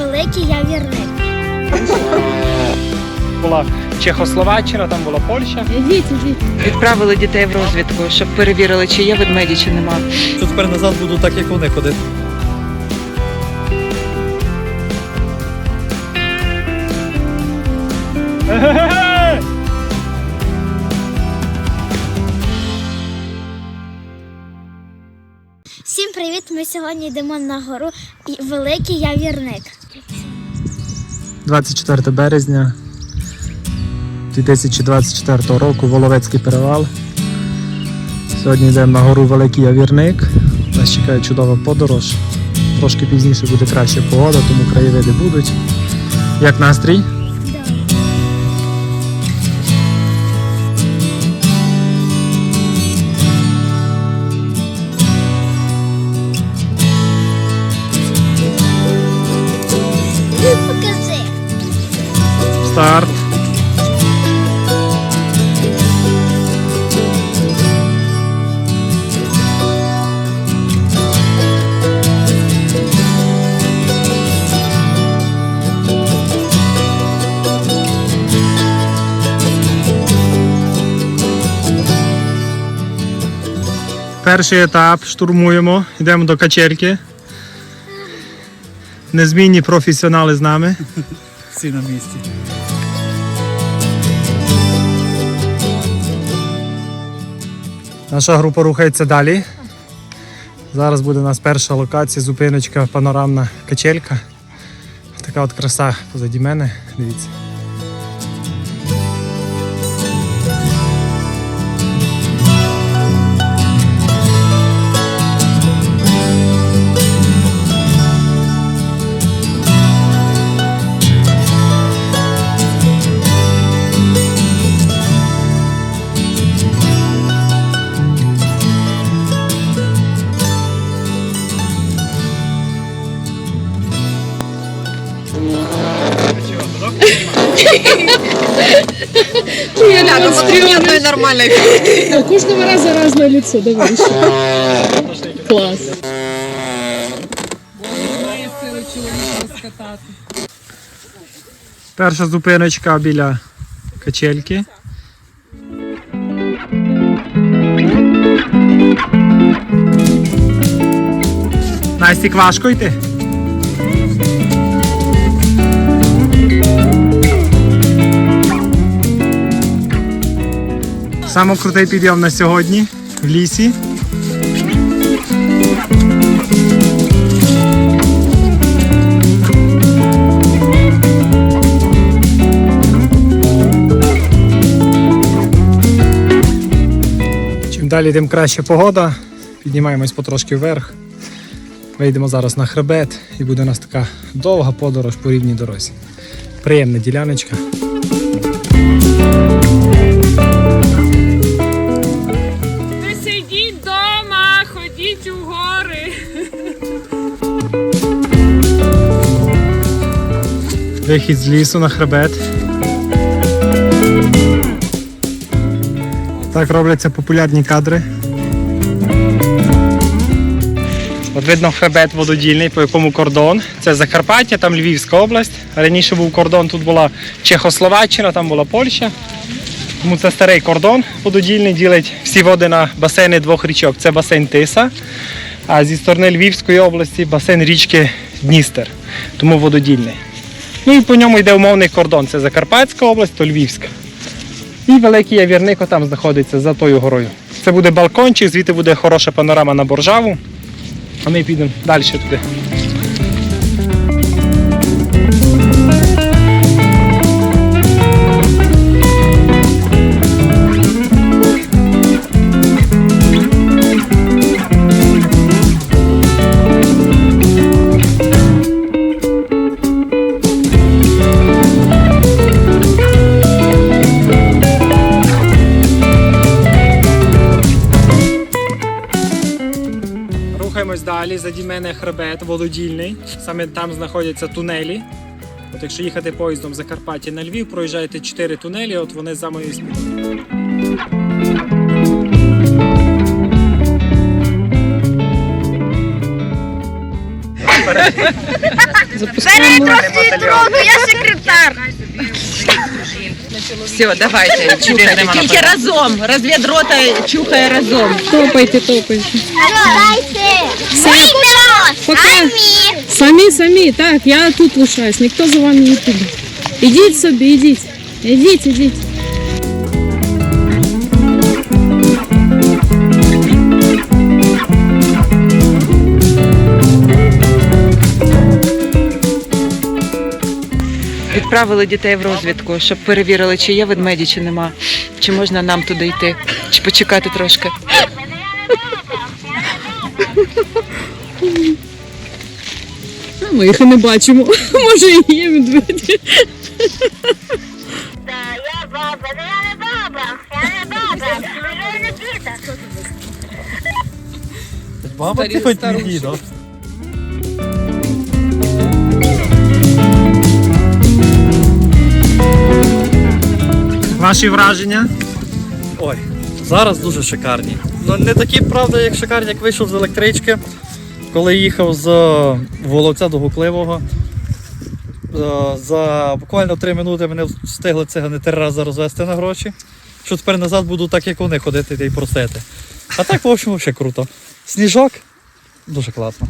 великий явірник. Була Чехословаччина, там була Польща. Відправили дітей в розвідку, щоб перевірили, чи є ведмеді, чи нема. Що тепер назад буду так, як вони ходити. Всім привіт! Ми сьогодні йдемо на гору Великий Явірник. 24 березня 2024 року Воловецький перевал. Сьогодні йдемо на гору Великий Явірник. Нас чекає чудова подорож. Трошки пізніше буде краща погода, тому краєвиди будуть. Як настрій? Старт. Перший етап штурмуємо, йдемо до качельки. Незмінні професіонали з нами. Всі на місці. Наша група рухається далі. Зараз буде у нас перша локація, зупиночка, панорамна качелька. Така от краса позаді мене. Дивіться. Рядом стрім'яною нормальною. У кожного раза разное лицо, давай еще. Класс. Перша зупиночка біля качельки. Настік важко йти. Саме крутий підйом на сьогодні в лісі. Чим далі, тим краща погода. Піднімаємось потрошки вверх. Вийдемо зараз на хребет і буде у нас така довга подорож по рівній дорозі. Приємна діляночка. Вихід з лісу на хребет. Так робляться популярні кадри. От видно хребет вододільний, по якому кордон. Це Закарпаття, там Львівська область. Раніше був кордон, тут була Чехословаччина, там була Польща. Тому це старий кордон вододільний, ділить всі води на басейни двох річок. Це басейн Тиса, а зі сторони Львівської області басейн річки Дністер, тому вододільний. Ну і по ньому йде умовний кордон. Це Закарпатська область, то Львівська. І великий явірник там знаходиться за тою горою. Це буде балкончик, звідти буде хороша панорама на Боржаву. А ми підемо далі туди. Далі. Заді мене хребет вододільний. Саме там знаходяться тунелі. От якщо їхати поїздом з Закарпаття на Львів, проїжджаєте 4 тунелі, от вони за моєю спиною. Запускаємо. я секретар. Все, давайте, чухайте. Тільки разом. Розвідрота чухає разом. Топайте, топайте. Самі. Самі, самі, так, я тут лишаюсь, ніхто за вами не піде. Ідіть собі, ідіть. Ідіть, ідіть. Відправили дітей в розвідку, щоб перевірили, чи є ведмеді, чи нема. Чи можна нам туди йти, чи почекати трошки. А ми їх і не бачимо. Може і є медведі. Я баба, я не баба, я не баба, я не діта. Баба, ти хоч не дідо. Ваші враження? Ой, зараз дуже шикарні. Ну не такі, правда, як шикарні, як вийшов з електрички, коли їхав з Воловця до Гукливого. Е, За буквально три минути мене встигли цигани три рази розвести на гроші. Що тепер назад буду так, як вони ходити й просити. А так, в общем, ще круто. Сніжок дуже класно.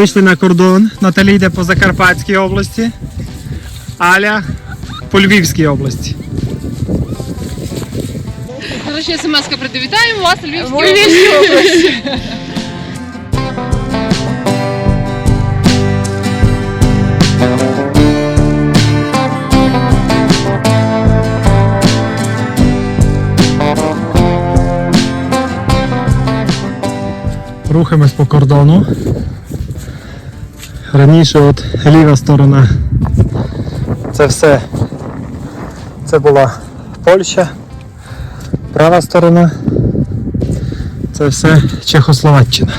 Вийшли на кордон. Наталі йде по Закарпатській області, Аля по Львівській області. Короче, смс-ка придивітаємо вас, Львівській області. Рухаємось по кордону. Раніше от ліва сторона. Це все. Це була Польща. Права сторона. Це все Чехословаччина.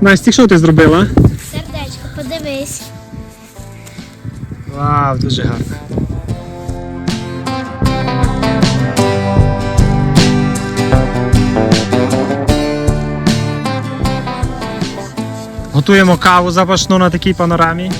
Настя, що ти зробила? Wow, duży hak. Gotuję okało zapaszną na takiej panoramie.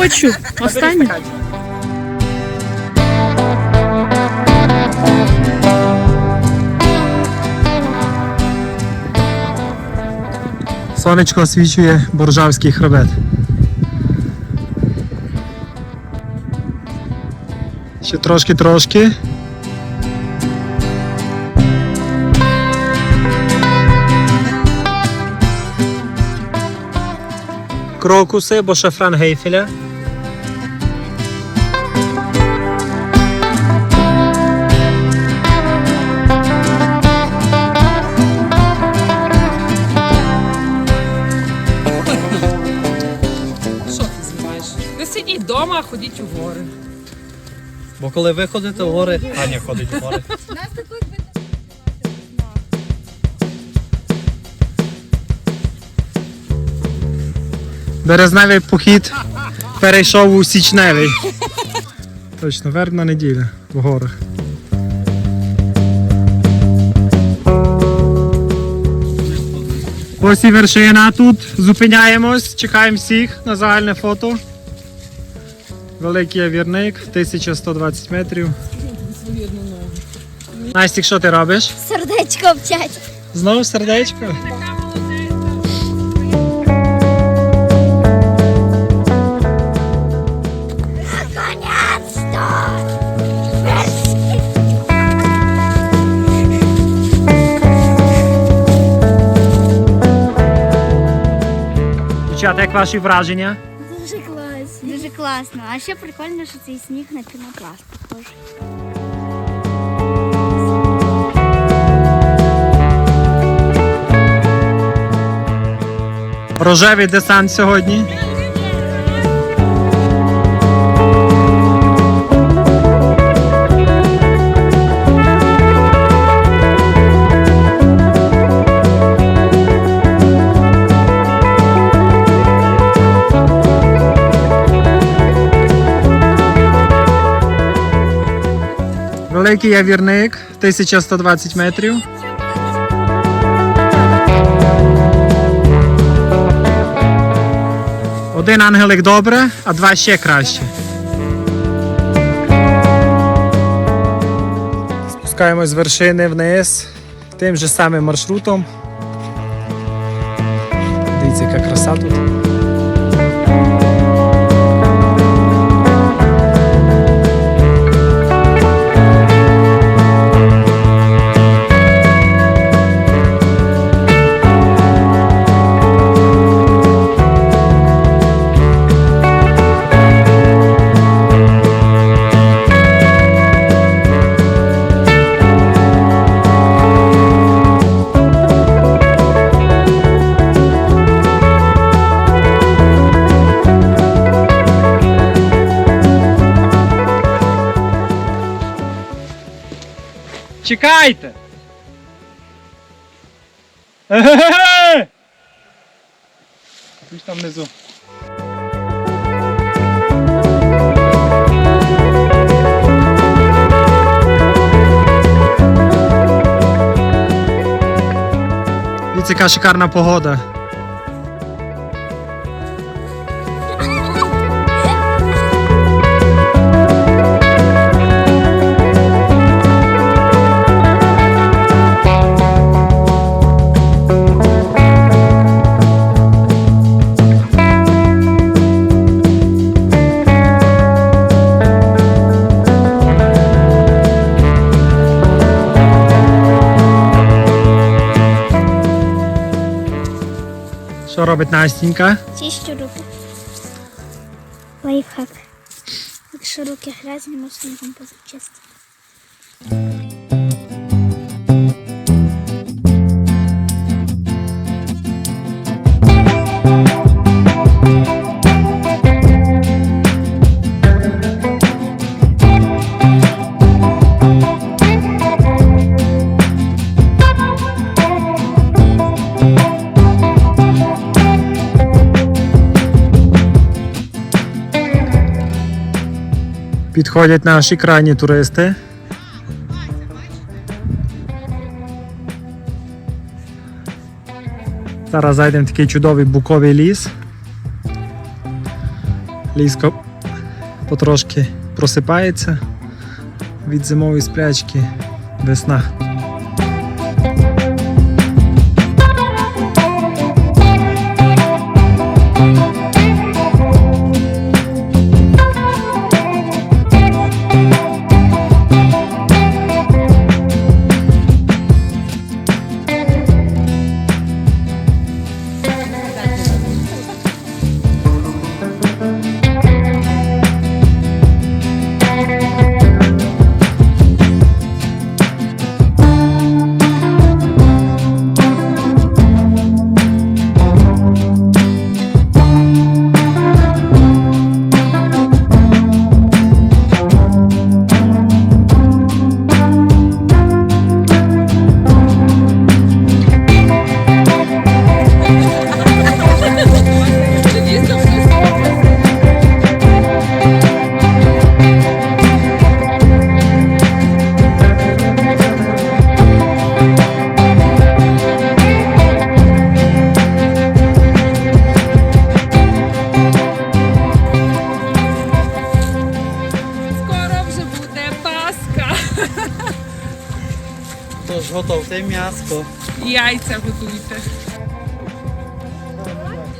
Хочу. Останнє. Сонечко освічує боржавський хребет. Ще трошки-трошки. Крокуси або шафран гейфеля. Вдома, а ходіть у гори. Бо коли ви ходите в гори, Аня ходить в гори. Березневий похід перейшов у січневий. Точно, вербна неділя в горах. Ось і вершина тут. Зупиняємось, чекаємо всіх на загальне фото. Великий явірник, 1120 метрів. Настік, що ти робиш? Сердечко вчать. Знову сердечко? Дівчата, як ваші враження? Класно. А ще прикольно, що цей сніг на пінопласт похожий. Рожевий десант сьогодні. Великий явірник, 1120 метрів. Один ангелик добре, а два ще краще. Спускаємось з вершини вниз тим же самим маршрутом. Дивіться, яка краса тут. Чекайте! Ге-ге-ге! Ви ж там внизу. Дивіться, яка шикарна робить Настінька? Чищу руки. Лайфхак. Якщо руки грязні, можна їм позачистити. Підходять наші крайні туристи. Зараз зайдемо в такий чудовий буковий ліс. Ліско потрошки просипається від зимової сплячки весна. Готовте м'яско. Яйця готуйте.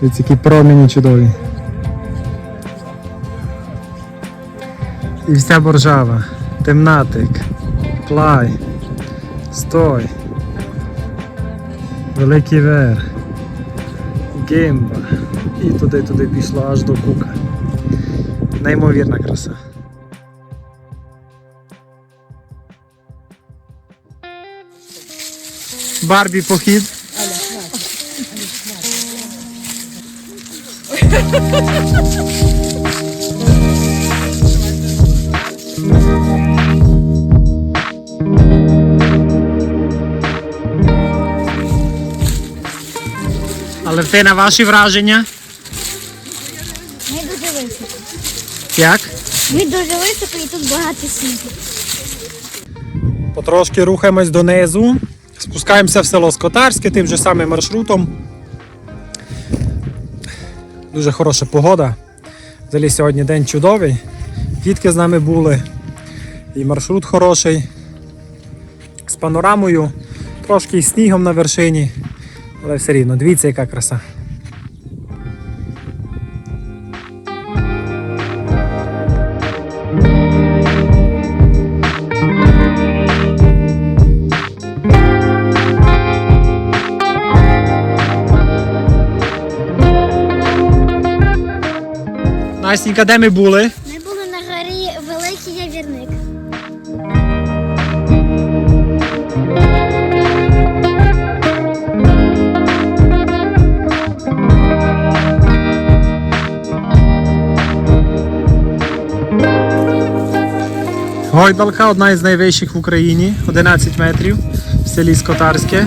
Ось які промені чудові. І вся боржава, темнатик, плай, стой, великий вер, геймба. І туди-туди пішло аж до кука. Неймовірна краса. Барбі похід. Але ти на ваші враження? Ми дуже високо. Як? Ми дуже високо і тут багато снігу. Потрошки рухаємось донизу. Спускаємося в село Скотарське тим же самим маршрутом. Дуже хороша погода. Взагалі сьогодні день чудовий. Дітки з нами були. І маршрут хороший. З панорамою, трошки із снігом на вершині. Але все рівно, дивіться, яка краса. Настенька, де ми були? Ми були на горі Великий Явірник. Гойдалка одна із найвищих в Україні, 11 метрів в селі Скотарське.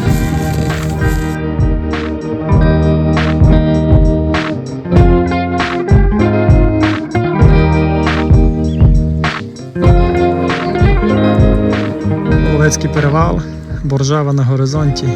Олецький перевал, боржава на горизонті.